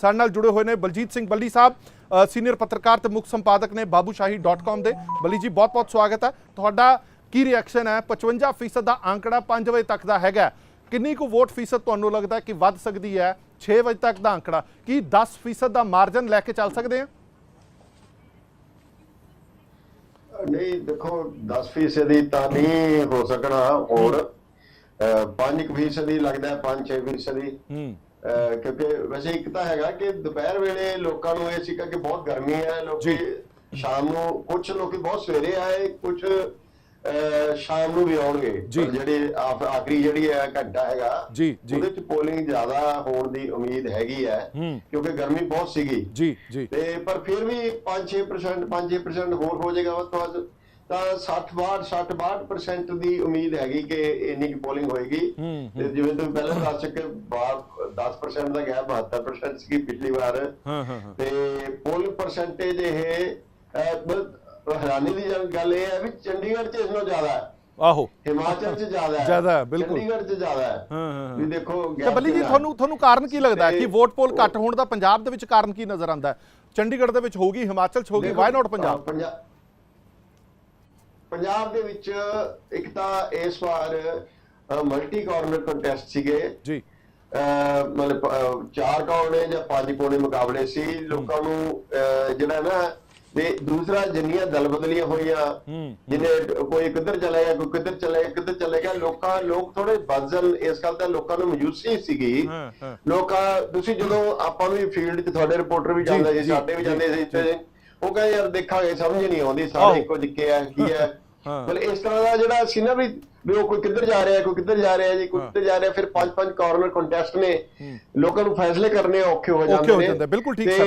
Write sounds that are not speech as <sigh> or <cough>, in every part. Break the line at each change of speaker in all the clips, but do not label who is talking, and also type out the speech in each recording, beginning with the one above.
ਸਾਡੇ ਨਾਲ ਜੁੜੇ ਹੋਏ ਨੇ ਬਲਜੀਤ ਸਿੰਘ ਬੱਲੀ ਸਾਹਿਬ ਸੀਨੀਅਰ ਪੱਤਰਕਾਰ ਤੇ ਮੁੱਖ ਸੰਪਾਦਕ ਨੇ babuਸ਼ਾਹੀ.com ਦੇ। ਬੱਲੀ ਜੀ ਬਹੁਤ-ਬਹੁਤ ਸਵਾਗਤ ਹੈ। ਤੁਹਾਡਾ ਕੀ ਰਿਐਕਸ਼ਨ ਹੈ? 55% ਦਾ ਅੰਕੜਾ 5 ਵਜੇ ਤੱਕ ਦਾ ਹੈਗਾ ਕਿੰਨੀ ਕੁ ਵੋਟ ਫੀਸਦ ਤੁਹਾਨੂੰ ਲੱਗਦਾ ਕਿ ਵੱਧ ਸਕਦੀ ਹੈ? 6 ਵਜੇ ਤੱਕ ਦਾ ਅੰਕੜਾ। ਕੀ 10% ਦਾ ਮਾਰਜਨ ਲੈ ਕੇ ਚੱਲ ਸਕਦੇ ਆ
ਨਹੀਂ ਦੇਖੋ 10% ਦੀ ਤਾਂ ਨਹੀਂ ਹੋ ਸਕਣਾ। ਹੋਰ 5% ਦੀ ਲੱਗਦਾ 5-6% ਦੀ
ਹੂੰ।
ਕਿਉਂਕਿ ਵੈਸੇ ਇੱਕ ਤਾਂ ਹੈਗਾ ਕਿ ਦੁਪਹਿਰ ਵੇਲੇ ਲੋਕਾਂ ਨੂੰ ਇਹ ਸੀਗਾ ਕਿ ਬਹੁਤ ਗਰਮੀ ਹੈ ਲੋਕੀ ਸ਼ਾਮ ਨੂੰ ਕੁਝ ਲੋਕੀ ਬਹੁਤ ਸਵੇਰੇ ਆਏ ਕੁਝ ਸ਼ਾਮ ਨੂੰ ਵੀ ਆਉਣਗੇ। ਜਿਹੜੇ ਆਖ- ਆਖਰੀ ਜਿਹੜੀ ਹੈ ਘੰਟਾ ਹੈਗਾ। ਉਹਦੇ ਚ ਪੋਲਿੰਗ ਜ਼ਿਆਦਾ ਹੋਣ ਦੀ ਉਮੀਦ ਹੈਗੀ ਹੈ। ਕਿਉਂਕਿ ਗਰਮੀ ਬਹੁਤ ਸੀਗੀ।
ਜੀ ਜੀ।
ਤੇ ਪਰ ਫਿਰ ਵੀ 5-6% 5-6% ਹੋਰ ਹੋ ਜਾਏਗਾ ਵੱਧ ਤੋਂ ਵੱਧ ਤਾਂ 60 62 62% ਦੀ ਉਮੀਦ ਹੈਗੀ ਕਿ ਇੰਨੀ ਪੋਲਿੰਗ ਹੋਏਗੀ। ਤੇ ਜਿਵੇਂ ਤੁਸੀਂ ਪਹਿਲਾਂ ਦੱਸ ਚੁੱਕੇ ਬਾਹਰ 10% ਦਾ ਗੈਪ 72% ਸੀ ਪਿਛਲੀ ਵਾਰ।
ਹਾਂ ਹਾਂ
ਤੇ ਪੋਲਿੰਗ ਪਰਸੈਂਟੇਜ ਇਹ ਹੈਰਾਨੀ ਦੀ ਗੱਲ ਇਹ ਹੈ ਵੀ ਚੰਡੀਗੜ੍ਹ 'ਚ ਇਸ ਨਾਲੋਂ ਜ਼ਿਆਦਾ ਹੈ।
ਆਹੋ।
ਹਿਮਾਚਲ 'ਚ ਜ਼ਿਆਦਾ ਹੈ।
ਜ਼ਿਆਦਾ ਹੈ, ਬਿਲਕੁਲ।
ਚੰਡੀਗੜ੍ਹ 'ਚ ਜ਼ਿਆਦਾ ਹੈ।
ਹਾਂ, ਹਾਂ।
ਵੀ ਦੇਖੋ
ਤੇ ਬੱਲੀ ਜੀ। ਤੁਹਾਨੂੰ ਤੁਹਾਨੂੰ ਕਾਰਨ ਕੀ ਲੱਗਦਾ ਕਿ ਵੋਟ ਪੋਲ ਘੱਟ ਹੋਣ ਦਾ ਪੰਜਾਬ ਦੇ ਵਿੱਚ ਕਾਰਨ ਕੀ ਨਜ਼ਰ ਆਉਂਦਾ ਚੰਡੀਗੜ੍ਹ ਦੇ ਵਿੱਚ ਹੋਗੀ ਹਿਮਾਚਲ 'ਚ ਹੋਗੀ ਵਾਈ ਨਾਟ ਪੰਜਾਬ?
ਪੰਜਾ- ਪੰਜਾਬ ਦੇ ਵਿੱਚ ਇੱਕ ਤਾਂ ਇਸ ਵਾਰ ਮਲਟੀ ਕਾਰਨਰ ਕੰਟੈਸਟ ਸੀਗੇ।
ਜੀ।
ਮਤਲਬ ਚਾਰ ਕੌਣੇ ਜਾਂ ਪੰਜ ਕੋਣੇ ਮੁਕਾਬਲੇ ਸੀ ਲੋਕਾਂ ਨੂੰ ਜਿਹੜਾ ਨਾ ਤੇ ਦੂਸਰਾ ਜਿੰਨੀਆਂ ਦਲ ਬਦਲੀਆਂ ਹੋਈਆਂ। ਜਿਹਨੇ ਕੋਈ ਕਿੱਧਰ ਚਲਾ ਗਿਆ ਕੋਈ ਕਿੱਧਰ ਚਲਾ ਗਿਆ ਕਿੱਧਰ ਚਲੇ ਗਿਆ ਲੋਕਾਂ ਲੋਕ ਥੋੜੇ ਬਦਜ਼ਲ ਇਸ ਗੱਲ ਦਾ ਲੋਕਾਂ ਨੂੰ ਮਯੂਸੀ ਸੀਗੀ। ਲੋਕਾਂ ਤੁਸੀਂ ਜਦੋਂ ਆਪਾਂ ਵੀ ਫੀਲਡ 'ਚ ਤੁਹਾਡੇ ਰਿਪੋਰਟਰ ਵੀ ਜਾਂਦੇ ਸੀ ਸਾਡੇ ਵੀ ਜਾਂਦੇ ਸੀ। ਤੇ ਉਹ ਕਹਿੰਦੇ ਯਾਰ ਦੇਖਾਂਗੇ ਸਮਝ ਨਹੀਂ ਆਉਂਦੀ। ਸਾਰੇ ਇੱਕੋ ਜਿੱਕੇ ਆ ਕੀ ਹੈ
ਹਾਂ।
ਮਤਲਬ ਇਸ ਤਰ੍ਹਾਂ ਦਾ ਜਿਹੜਾ ਸੀ ਨਾ ਵੀ ਵੀ ਉਹ ਕੋਈ ਕਿੱਧਰ ਜਾ ਰਿਹਾ ਕੋਈ ਕਿੱਧਰ ਜਾ ਰਿਹਾ ਜੀ ਕੋਈ। ਕਿੱਧਰ ਜਾ ਰਿਹਾ ਫਿਰ ਪੰਜ ਪੰਜ ਕਾਰਨਰ ਕੰਟੈਸਟ ਨੇ ਲੋਕਾਂ ਨੂੰ ਫੈਸਲੇ ਕਰਨੇ ਔਖੇ ਹੋ ਜਾਂਦੇ ਨੇ
ਜਾਂਦੇ, ਬਿਲਕੁਲ ਠੀਕ ਸਰ।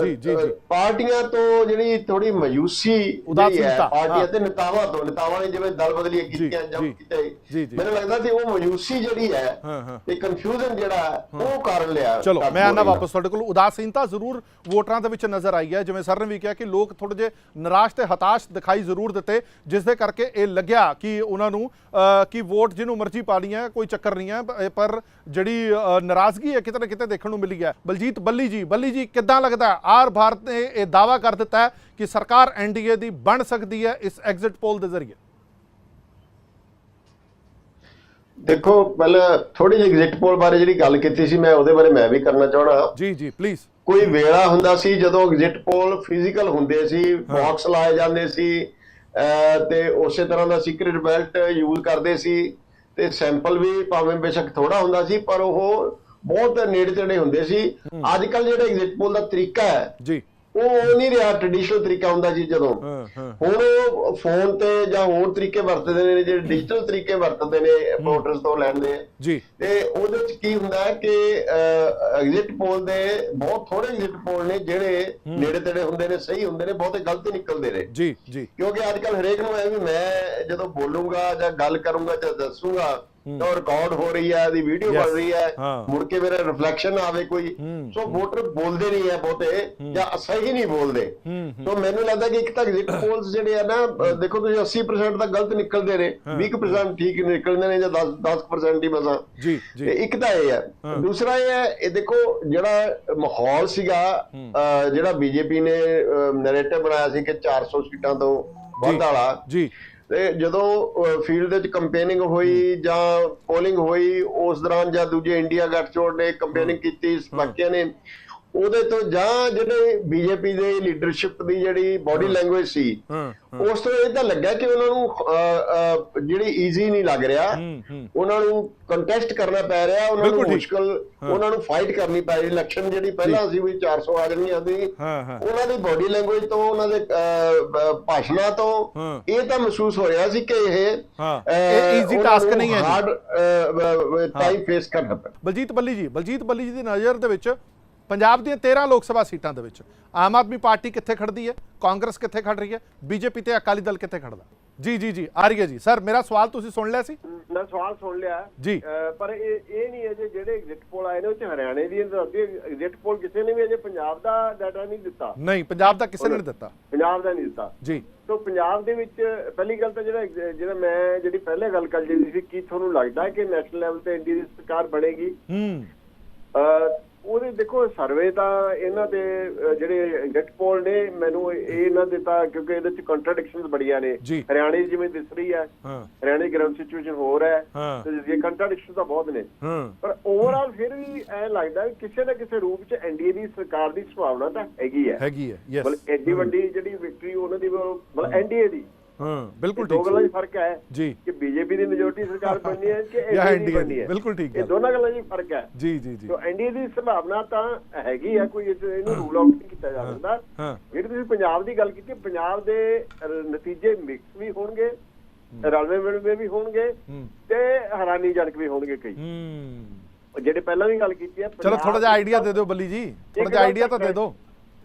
ਜੀ, ਜੀ, ਜੀ।
ਪਾਰਟੀਆਂ ਤੋਂ ਜਿਹੜੀ ਥੋੜੀ ਮਯੂਸੀ
ਉਦਾਸੀਨਤਾ।
ਪਾਰਟੀਆਂ ਤੇ ਨੇਤਾਵਾਂ ਤੋਂ ਨੇਤਾਵਾਂ ਨੇ ਜਿਵੇਂ ਦਲ ਬਦਲੀਆਂ ਕੀਤੀਆਂ
ਜੀ,
ਜੰਮ ਕੀਤੇ। ਮੈਨੂੰ ਲੱਗਦਾ ਸੀ ਉਹ ਮਯੂਸੀ ਜਿਹੜੀ ਹੈ। ਤੇ ਕਨਫਿਊਜ਼ਨ ਜਿਹੜਾ ਉਹ ਕਾਰਨ ਲਿਆ
ਚਲੋ ਮੈਂ
ਦਾ।
ਵਾਪਸ ਤੁਹਾਡੇ ਕੋਲ ਉਦਾਸੀਨਤਾ ਜ਼ਰੂਰ ਵੋਟਰਾਂ ਦੇ ਵਿੱਚ ਨਜ਼ਰ ਆਈ ਹੈ ਜਿਵੇਂ ਸਰ ਨੇ ਵੀ ਕਿਹਾ ਕਿ ਲੋਕ ਥੋੜੇ ਜੇ ਨਿਰਾਸ਼ ਤੇ ਹਤਾਸ਼ ਦਿਖਾਈ ਜ਼ਰੂਰ ਦਿੱਤੇ ਜਿਸ ਦੇ ਕਰਕੇ ਇਹ ਲੱਗਿਆ ਕਿ ਉਹਨਾਂ ਨੂੰ ਕਿ ਵੋਟ ਜਿਹਨੂੰ ਮਰਜ਼ੀ ਪਾਣੀ ਹੈ ਕੋਈ ਚੱਕਰ ਨਹੀਂ ਹੈ। ਪਰ ਜਿਹੜੀ ਨਾਰਾਜ਼ਗੀ ਹੈ ਕਿਤੇ ਨਾ ਕਿਤੇ ਦੇਖਣ ਨੂੰ ਮਿਲੀ ਹੈ। ਬਲਜੀਤ ਬੱਲੀ ਜੀ ਬੱਲੀ ਜੀ ਕਿੱਦਾਂ ਲੱਗਦਾ? ਆਰ ਭਾਰਤ ਨੇ ਇਹ ਦਾਵਾ ਕਰ ਦਿੱਤਾ ਹੈ ਕਿ ਸਰਕਾਰ ਐਨਡੀਏ ਦੀ ਬਣ ਸਕਦੀ ਹੈ ਇਸ ਐਗਜ਼ਿਟ ਪੋਲ ਦੇ ਜ਼ਰੀਏ।
ਦੇਖੋ ਪਹਿਲਾਂ ਥੋੜੀ ਜਿਹੀ ਐਗਜ਼ਿਟ ਪੋਲ ਬਾਰੇ ਜਿਹੜੀ ਗੱਲ ਕੀਤੀ ਸੀ ਮੈਂ ਉਹਦੇ ਬਾਰੇ ਮੈਂ ਵੀ ਕਰਨਾ ਚਾਹਣਾ
ਜੀ ਜੀ ਪਲੀਜ਼
ਕੋਈ ਵੇਲਾ ਹੁੰਦਾ ਸੀ ਜਦੋਂ ਐਗਜ਼ਿਟ ਪੋਲ ਫਿਜ਼ੀਕਲ ਹੁੰਦੇ ਸੀ ਬਾਕਸ ਲਾਏ ਜਾਂਦੇ ਸੀ ਤੇ ਉਸੇ ਤਰ੍ਹਾਂ ਦਾ ਸੀਕ੍ਰੀਟ ਬੈਲਟ ਯੂਜ਼ ਕਰਦੇ ਸੀ ਤੇ ਸੈਂਪਲ ਵੀ ਭਾਵੇਂ ਬੇਸ਼ੱਕ ਥੋੜਾ ਹੁੰਦਾ ਸੀ ਪਰ ਉਹ ਬਹੁਤ ਨੇੜੇ ਤੇੜੇ ਹੁੰਦੇ ਸੀ। ਅੱਜ ਕੱਲ ਜਿਹੜਾ ਐਗਜ਼ਿਟ ਪੋਲ ਦਾ ਤਰੀਕਾ ਹੈ
ਜੀ।
ਉਹ ਨਹੀਂ ਰਿਹਾ ਟ੍ਰੈਡੀਸ਼ਨਲ ਤਰੀਕਾ ਹੁੰਦਾ ਸੀ ਜਦੋਂ। ਹੁਣ ਉਹ ਫੋਨ ਤੇ ਜਾਂ ਹੋਰ ਤਰੀਕੇ ਵਰਤਦੇ ਨੇ ਜਿਹੜੇ ਡਿਜੀਟਲ ਤਰੀਕੇ ਵਰਤਦੇ ਨੇ ਵੋਟਰਸ ਤੋਂ ਲੈਣ ਦੇ।
ਜੀ।
ਤੇ ਉਹਦੇ ਵਿੱਚ ਕੀ ਹੁੰਦਾ ਕਿ ਐਗਜ਼ਿਟ ਪੋਲ ਦੇ ਬਹੁਤ ਥੋੜੇ ਐਗਜ਼ਿਟ ਪੋਲ ਨੇ ਜਿਹੜੇ ਨੇੜੇ ਤੇੜੇ ਹੁੰਦੇ ਨੇ ਸਹੀ ਹੁੰਦੇ ਨੇ ਬਹੁਤੇ ਗਲਤ ਹੀ ਨਿਕਲਦੇ ਨੇ।
ਜੀ ਜੀ।
ਕਿਉਂਕਿ ਅੱਜ ਕੱਲ ਹਰੇਕ ਨੂੰ ਐ ਵੀ ਮੈਂ ਜਦੋਂ ਬੋਲੂੰਗਾ ਜਾਂ ਗੱਲ ਕਰੂੰਗਾ ਜਾਂ ਦੱਸੂਗਾ ਤਾਂ ਰਿਕਾਰਡ ਹੋ ਰਹੀ ਹੈ ਦੀ ਵੀਡੀਓ. ਬਣ ਰਹੀ ਹੈ। ਮੁੜ ਕੇ ਮੇਰਾ ਰਿਫਲੈਕਸ਼ਨ ਆਵੇ ਕੋਈ। ਸੋ ਵੋਟਰ ਬੋਲਦੇ ਨਹੀਂ ਹੈ ਬਹੁਤੇ ਜਾਂ ਸਹੀ ਨਹੀਂ ਬੋਲਦੇ। ਸੋ ਮੈਨੂੰ ਲੱਗਦਾ ਕਿ ਇੱਕ ਤਾਂ ਐਗਜ਼ਿਟ ਪੋਲਸ ਜਿਹੜੇ ਆ ਨਾ ਦੇਖੋ ਤੁਸੀਂ 80% ਤਾਂ ਗਲਤ ਨਿਕਲਦੇ ਨੇ 20% ਠੀਕ ਨਿਕਲਦੇ ਨੇ ਜਾਂ 10 10% ਹੀ ਮਸਾਂ
ਜੀ
ਤੇ
ਜੀ
ਇੱਕ ਤਾਂ ਇਹ ਹੈ। ਦੂਸਰਾ ਇਹ ਹੈ ਇਹ ਦੇਖੋ ਜਿਹੜਾ ਮਾਹੌਲ ਸੀਗਾ ਜਿਹੜਾ ਬੀਜੇਪੀ ਨੇ ਨੈਰੇਟਿਵ ਬਣਾਇਆ ਸੀ ਕਿ 400 ਸੀਟਾਂ ਤੋਂ ਵੱਧ ਵਾਲਾ
ਜੀ।
ਤੇ ਜਦੋਂ ਫੀਲਡ ਦੇ ਵਿੱਚ ਕੰਪੇਨਿੰਗ ਹੋਈ ਜਾਂ ਪੋਲਿੰਗ ਹੋਈ ਉਸ ਦੌਰਾਨ ਜਾਂ ਦੂਜੇ ਇੰਡੀਆ ਗੱਠਜੋੜ ਨੇ ਕੰਪੇਨਿੰਗ ਕੀਤੀ ਬਾਕੀਆਂ ਨੇ ਉਹਦੇ ਤੋਂ ਜਾਂ ਜਿਹੜੇ ਬੀਜੇਪੀ ਦੇ ਲੀਡਰਸ਼ਿਪ ਦੀ ਜਿਹੜੀ ਬਾਡੀ ਲੈਂਗੁਏਜ ਸੀ ਉਸ ਤੋਂ ਇਹ ਤਾਂ ਲੱਗਾ ਕਿ ਉਹਨਾਂ ਨੂੰ ਜਿਹੜੀ ਈਜ਼ੀ ਨਹੀਂ ਲੱਗ ਰਿਹਾ। ਉਹਨਾਂ ਨੂੰ ਕੰਟੈਸਟ ਕਰਨਾ ਪੈ ਰਿਹਾ ਉਹਨਾਂ ਨੂੰ। ਮੁਸ਼ਕਲ ਉਹਨਾਂ ਨੂੰ ਫਾਈਟ ਕਰਨੀ ਪੈ ਰਹੀ। ਇਲੈਕਸ਼ਨ ਜਿਹੜੀ ਪਹਿਲਾਂ ਸੀ ਵੀ 400 ਆ
ਹਾਂ ਹਾਂ।
ਉਹਨਾਂ ਦੀ ਬਾਡੀ ਲੈਂਗੁਏਜ ਤੋਂ ਉਹਨਾਂ ਦੇ ਭਾਸ਼ਣਾਂ ਤੋਂ। ਇਹ ਤਾਂ ਮਹਿਸੂਸ ਹੋ ਰਿਹਾ ਸੀ ਕਿ ਇਹ
easy task ਨਹੀਂ ਹੈ ਜੀ।
ਹਾਰਡ ਟਾਈਮ ਫੇਸ ਕਰਨਾ ਪੈਣਾ
ਬਲਜੀਤ ਬੱਲੀ ਜੀ ਬਲਜੀਤ ਬੱਲੀ ਜੀ ਦੀ ਨਜ਼ਰ ਦੇ ਵਿੱਚ ਪੰਜਾਬ ਦੀਆਂ 13 ਲੋਕ ਸਭਾ ਸੀਟਾਂ ਦੇ ਵਿੱਚ ਆਮ ਆਦਮੀ ਪਾਰਟੀ ਕਿੱਥੇ ਖੜਦੀ ਹੈ? ਕਾਂਗਰਸ ਕਿੱਥੇ ਖੜ ਰਹੀ ਹੈ? ਬੀਜੇਪੀ ਤੇ ਅਕਾਲੀ ਦਲ ਕਿੱਥੇ ਖੜਦਾ? ਜੀ ਜੀ ਜੀ ਆ ਰਹੀ ਹੈ ਜੀ। ਸਰ ਮੇਰਾ ਸਵਾਲ ਤੁਸੀਂ ਸੁਣ ਲਿਆ ਸੀ?
ਮੈਂ ਸਵਾਲ ਸੁਣ ਲਿਆ।
ਜੀ।
ਪਰ ਇਹ ਇਹ ਨਹੀਂ ਹੈ ਜਿਹੜੇ ਐਗਜ਼ਿਟ ਪੋਲ ਆਏ ਨੇ ਉਹ ਚ ਹਰਿਆਣੇ ਦੀ ਐਗਜ਼ਿਟ ਪੋਲ ਕਿਸੇ ਨੇ ਵੀ ਅਜੇ ਪੰਜਾਬ ਦਾ ਡਾਟਾ ਨਹੀਂ ਦਿੱਤਾ।
ਨਹੀਂ ਪੰਜਾਬ ਦਾ ਕਿਸੇ ਨੇ ਨਹੀਂ ਦਿੱਤਾ।
ਪੰਜਾਬ ਦਾ ਨਹੀਂ ਦਿੱਤਾ।
ਜੀ।
ਸੋ ਪੰਜਾਬ ਦੇ ਵਿੱਚ ਪਹਿਲੀ ਗੱਲ ਤਾਂ ਜਿਹੜਾ ਜਿਹੜਾ ਮੈਂ ਜਿਹੜੀ ਪਹਿਲੇ ਗੱਲ ਕਰ ਜਿਹੜੀ ਸੀ ਕੀ ਤੁਹਾਨੂੰ ਲੱਗਦਾ ਹੈ ਕਿ ਨੈਸ਼ਨਲ ਲੈਵਲ ਤੇ ਇੰਡੀ ਦੀ ਸਰਕਾਰ ਬਣੇਗੀ?
ਹੂੰ।
ਉਹਦੇ ਦੇਖੋ ਸਰਵੇ ਤਾਂ ਇਹਨਾਂ ਦੇ ਜਿਹੜੇ ਐਗਜ਼ਿਟ ਪੋਲ ਨੇ ਮੈਨੂੰ ਇਹ ਇਹਨਾਂ ਦੇ ਤਾਂ ਕਿਉਂਕਿ ਇਹਦੇ ਚ ਕੰਟਰਡਿਕਸ਼ਨਸ ਬੜੀਆਂ ਨੇ। ਹਰਿਆਣੇ ਜਿਵੇਂ ਦਿਸ ਰਹੀ ਹੈ ਹਰਿਆਣੇ ਗ੍ਰਾਊਂਡ ਸਿਚੁਏਸ਼ਨ ਹੋਰ ਹੈ। ਤੇ ਇਹ ਕੰਟਰਡਿਕਸ਼ਨ ਤਾਂ ਬਹੁਤ ਨੇ। ਪਰ ਓਵਰਆਲ ਫਿਰ ਵੀ ਐ ਲੱਗਦਾ ਕਿਸੇ ਨਾ ਕਿਸੇ ਰੂਪ 'ਚ ਐਨਡੀਏ ਦੀ ਸਰਕਾਰ ਦੀ ਸੰਭਾਵਨਾ ਤਾਂ ਹੈਗੀ ਹੈ।
ਹੈਗੀ ਹੈ ਯੈਸ
ਮਤਲਬ ਐਡੀ ਵੱਡੀ ਜਿਹੜੀ ਵਿਕਟਰੀ ਉਹਨਾਂ ਦੀ ਮਤਲਬ ਐਨਡੀਏ ਦੀ।
ਹਾਂ ਬਿਲਕੁਲ
ਦੋ
ਠੀਕ
ਗੱਲਾਂ 'ਚ ਫ਼ਰਕ ਹੈ
ਜੀ।
ਕਿ ਬੀਜੇਪੀ ਦੀ ਮੈਜੋਰਟੀ ਸਰਕਾਰ <laughs> ਬਣਨੀ ਹੈ ਕਿ ਐਨਡੀਏ ਦੀ ਬਣਨੀ ਹੈ।
ਬਿਲਕੁਲ ਠੀਕ
ਇਹ
ਗੱਲ।
ਦੋਨਾਂ ਗੱਲਾਂ 'ਚ ਫ਼ਰਕ ਹੈ।
ਜੀ ਜੀ ਜੀ।
ਸੋ ਐਨਡੀਏ ਦੀ ਸੰਭਾਵਨਾ ਤਾਂ ਹੈਗੀ ਆ ਕੋਈ ਇਹ- ਇਹਨੂੰ ਰੂਲ ਆਊਟ ਨਹੀਂ ਕੀਤਾ ਜਾ ਸਕਦਾ।
ਹਾਂ।
ਜਿਹੜੀ ਤੁਸੀਂ ਪੰਜਾਬ ਦੀ ਗੱਲ ਕੀਤੀ ਪੰਜਾਬ ਦੇ ਨਤੀਜੇ ਮਿਕਸ ਵੀ ਹੋਣਗੇ ਰਲਵੇਂ ਮਿਲਵੇਂ ਵੀ ਹੋਣਗੇ
ਹੂੰ।
ਤੇ ਹੈਰਾਨੀਜਨਕ ਵੀ ਹੋਣਗੇ ਕਈ।
ਹੂੰ।
ਜਿਹੜੇ ਪਹਿਲਾਂ ਵੀ ਗੱਲ ਕੀਤੀ ਹੈ
ਚਲੋ ਥੋੜਾ ਜਿਹਾ
ਦੀ
ਆਈਡੀਆ ਦੇ ਦਿਓ ਬੱਲੀ ਜੀ। ਥੋੜਾ ਜਿਹਾ ਆਈਡੀਆ ਤਾਂ ਦੇ ਦਿਓ।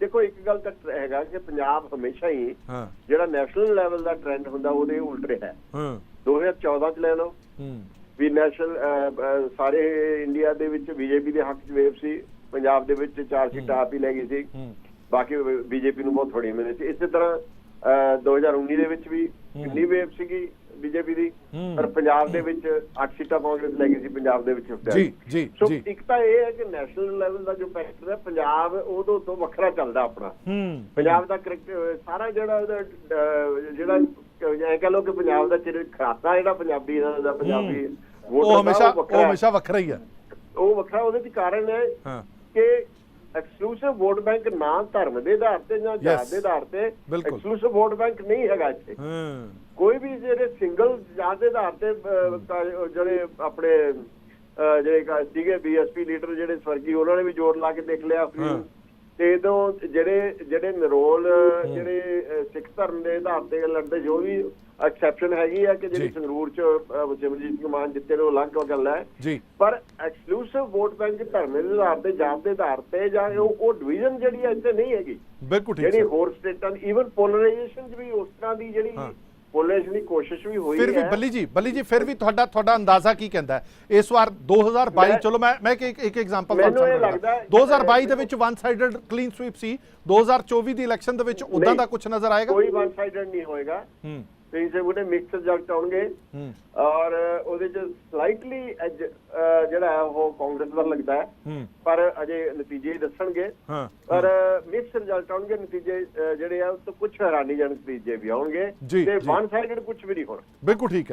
ਦੇਖੋ ਇੱਕ ਗੱਲ ਤਾਂ ਹੈਗਾ ਕਿ ਪੰਜਾਬ ਹਮੇਸ਼ਾ ਹੀ ਜਿਹੜਾ ਨੈਸ਼ਨਲ ਲੈਵਲ ਦਾ ਟ੍ਰੈਂਡ ਹੁੰਦਾ ਉਹਦੇ ਉਲਟ ਰਿਹਾ ਹੈ।
ਹਾਂ।
2014 ਚ ਲੈ ਲਓ।
ਹੂੰ।
ਵੀ ਨੈਸ਼ਨਲ ਸਾਰੇ ਇੰਡੀਆ ਦੇ ਵਿੱਚ ਬੀਜੇਪੀ ਦੇ ਹੱਕ 'ਚ ਵੇਵ ਸੀ ਪੰਜਾਬ ਦੇ ਵਿੱਚ ਚਾਰ ਸੀਟਾਂ ਆਪ ਹੀ ਲੈ ਗਈ ਸੀ। ਬਾਕੀ ਬੀਜੇਪੀ ਨੂੰ ਬਹੁਤ ਥੋੜੀ ਮਿਲੀ ਸੀ। ਇਸੇ ਤਰ੍ਹਾਂ ਅਹ, 2019 ਦੇ ਵਿੱਚ ਵੀ ਕਿੰਨੀ ਵੇਵ ਸੀਗੀ ਬੀਜੇਪੀ ਦੀ। ਪਰ ਪੰਜਾਬ ਦੇ ਵਿੱਚ 8 ਸੀਟਾਂ ਕਾਂਗਰਸ ਲੈ ਗਈ ਸੀ ਪੰਜਾਬ ਦੇ ਵਿੱਚ
ਜੀ ਜੀ
ਸੋ
ਜੀ।
ਇੱਕ ਤਾਂ ਇਹ ਹੈ ਕਿ ਨੈਸ਼ਨਲ ਲੈਵਲ ਦਾ ਜੋ ਫੈਕਟਰ ਹੈ ਪੰਜਾਬ ਉਦੋਂ ਤੋਂ ਵੱਖਰਾ ਚੱਲਦਾ ਆਪਣਾ।
ਹੂੰ।
ਪੰਜਾਬ ਦਾ ਸਾਰਾ ਜਿਹੜਾ ਜਿਹੜਾ ਐ ਕਹ ਲੋ ਕਿ ਪੰਜਾਬ ਦਾ ਚਿਰ ਖਾਤਾ ਜਿਹੜਾ ਪੰਜਾਬੀ ਦਾ ਪੰਜਾਬੀ
ਉਹ
ਦਾ,
ਹਮੇਸ਼ਾ
ਵੱਖਰਾ
ਉਹ। ਹਮੇਸ਼ਾ ਵੱਖਰਾ ਹੀ ਹੈ।
ਉਹ ਵੱਖਰਾ ਉਹਦੇ ਚ ਕਾਰਨ ਹੈ
ਹਾਂ।
ਕਿ ਐਕਸਕਲੂਸਿਵ ਵੋਟ ਬੈਂਕ ਨਾ ਧਰਮ ਦੇ ਆਧਾਰ ਤੇ ਜਾਂ ਜਾਤ. ਦੇ ਆਧਾਰ ਤੇ। ਐਕਸਕਲੂਸਿਵ ਵੋਟ ਬੈਂਕ ਨਹੀਂ ਹੈਗਾ ਇੱਥੇ
ਹਾਂ
ਕੋਈ ਵੀ ਜਿਹੜੇ ਸਿੰਗਲ ਜਾਤ ਦੇ ਆਧਾਰ ਤੇ ਜਿਹੜੇ ਆਪਣੇ ਜਿਹੜੇ ਸੀਗੇ ਬੀਐਸਪੀ ਲੀਡਰ ਜਿਹੜੇ ਸਵਰਗੀ ਉਹਨਾਂ ਨੇ ਵੀ ਜੋੜ ਲਾ ਕੇ ਦੇਖ ਲਿਆ। ਤੇ ਤੋਂ ਜਿਹੜੇ ਜਿਹੜੇ ਨਰੋਲ ਜਿਹੜੇ ਸਿੱਖ ਧਰਮ ਦੇ ਆਧਾਰ ਤੇ ਲੜਦੇ ਜੋ ਵੀ ਐਕਸੈਪਸ਼ਨ ਹੈਗੀ ਆ ਕਿ ਜਿਹੜੀ। ਸੰਗਰੂਰ ਚ ਸਿਮਰਜੀਤ ਸਿੰਘ ਮਾਨ ਜਿੱਤੇ ਨੇ ਉਹ ਅਲੱਗ ਗੱਲ ਹੈ। ਪਰ ਐਕਸਕਲੂਸਿਵ ਵੋਟ ਬੈਂਕ ਧਰਮ ਦੇ ਆਧਾਰ ਤੇ ਜਾਤ ਦੇ ਆਧਾਰ ਤੇ ਜਾਂ ਉਹ ਉਹ ਡਿਵੀਜ਼ਨ ਜਿਹੜੀ ਹੈ ਇੱਥੇ ਨਹੀਂ ਹੈਗੀ।
ਬਿਲਕੁਲ ਠੀਕ
ਜਿਹੜੀ ਹੋਰ ਸਟੇਟਾਂ ਦੀ ਈਵਨ ਪੋਲਰਾਈਜੇਸ਼ਨ ਵੀ ਉਸ ਤਰ੍ਹਾਂ ਦੀ ਜਿਹੜੀ
ਹਾਂ।
ਪੋਲਰਾਈਜੇਸ਼ਨ ਦੀ ਕੋਸ਼ਿਸ਼ ਵੀ ਹੋਈ
ਫਿਰ ਵੀ
ਹੈ।
ਬੱਲੀ ਜੀ ਬੱਲੀ ਜੀ ਫਿਰ ਵੀ ਤੁਹਾਡਾ ਤੁਹਾਡਾ ਅੰਦਾਜ਼ਾ ਕੀ ਕਹਿੰਦਾ ਹੈ? ਇਸ ਵਾਰ 2022
ਮੈਂ-
ਚਲੋ ਮੈਂ ਮੈਂ ਇੱਕ ਇੱਕ ਐਗਜ਼ਾਮਪਲ
ਮੈਨੂੰ ਇਹ ਲੱਗਦਾ ਹੈ ਕਿ
2022 ਦੇ ਵਿੱਚ ਵਨ ਸਾਈਡਡ ਕਲੀਨ ਸਵੀਪ ਸੀ 2024 ਦੀ ਇਲੈਕਸ਼ਨ ਦੇ ਵਿੱਚ ਉਦਾਂ ਦਾ ਕੁਝ ਨਜ਼ਰ ਆਏਗਾ?
ਕੋਈ ਵਨ ਸਾਈਡਡ ਨਹੀਂ ਹੋਏਗਾ।
ਹੂੰ।
ਤੇ ਇਸੇ ਬੁੜੇ ਮਿਕਸ ਰਿਜ਼ਲਟ ਆਉਣਗੇ ਔਰ ਉਹਦੇ ਚ ਸਲਾਈਟਲੀ ਜਿਹੜਾ ਉਹ ਕਾਂਗਰਸ ਵੱਲ ਲੱਗਦਾ ਹੈ। ਪਰ ਅਜੇ ਨਤੀਜੇ ਹੀ ਦੱਸਣਗੇ ਪਰ ਮਿਕਸ ਰਿਜ਼ਲਟ ਆਉਣਗੇ ਨਤੀਜੇ ਜਿਹੜੇ ਆ ਉਹ ਤੋਂ ਕੁਝ ਹੈਰਾਨੀਜਨਕ ਨਤੀਜੇ ਵੀ ਆਉਣਗੇ। ਤੇ। ਵਨ ਸਾਈਡਡ ਕੁਝ ਵੀ ਨਹੀਂ ਹੋਣਾ।
ਬਿਲਕੁਲ ਠੀਕ ਹੈ।